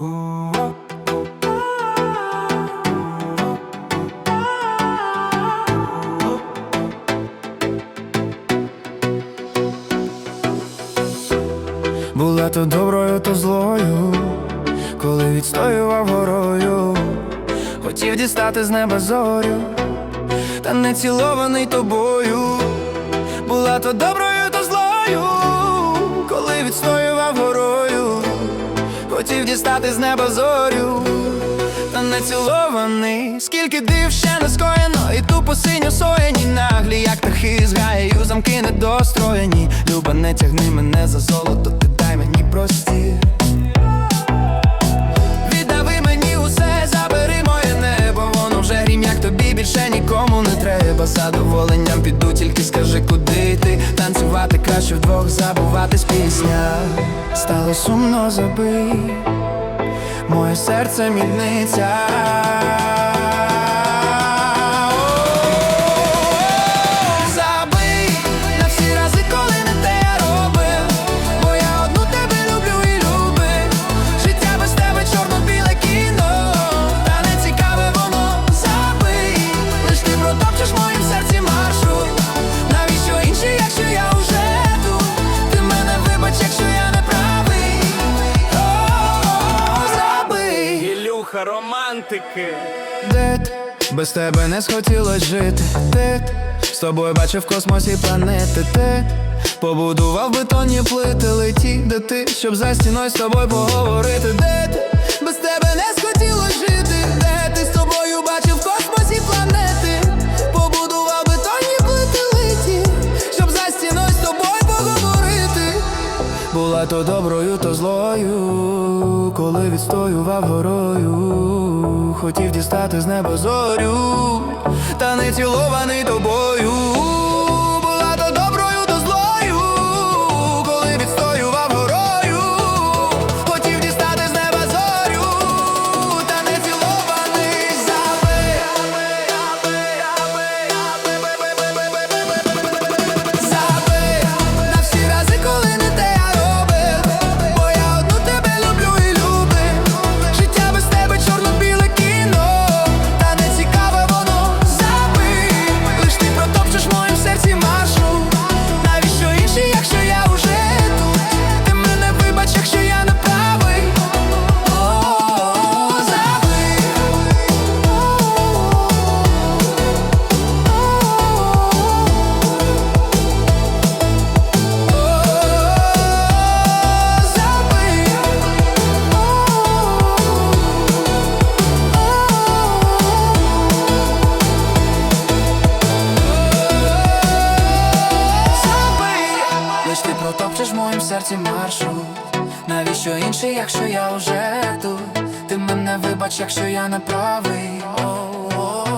Була то доброю, то злою, коли відстоював горою, хотів дістати з неба зорю, та не цілований тобою. Була то доброю, то злою, дістати з неба зорю, та не цілований, скільки див ще не скоєно, і тупо синьо соєні наглі, як птахи з гаєю, замки недостроєні. Люба, не тягни мене за золото, ти дай мені простір. Віддави мені усе, забери моє небо, воно вже грім, як тобі більше нікому не треба. Задоволенням піду, тільки скажи, куди ти танцювати краще вдвох, забуватись пісня. Стало сумно забий, моє серце мільниця. Ілюха, романтики. Де? Без тебе не схотілось жити. Ти? З тобою бачив в космосі планети. Ти побудував бетонні плити, леті, де ти, щоб за стіною з тобою поговорити. Де ти? Без тебе не схотілось жити. Де ти з тобою бачив в космосі планети? Побудував бетонні плити, леті, щоб за стіною з тобою поговорити. Була то доброю, то злою, коли відстоював горою, хотів дістати з неба зорю, та не цілований тобою. В моїм серці маршрут Навіщо інший, якщо я вже тут? Ти мене вибач, якщо я не правий О-о-о.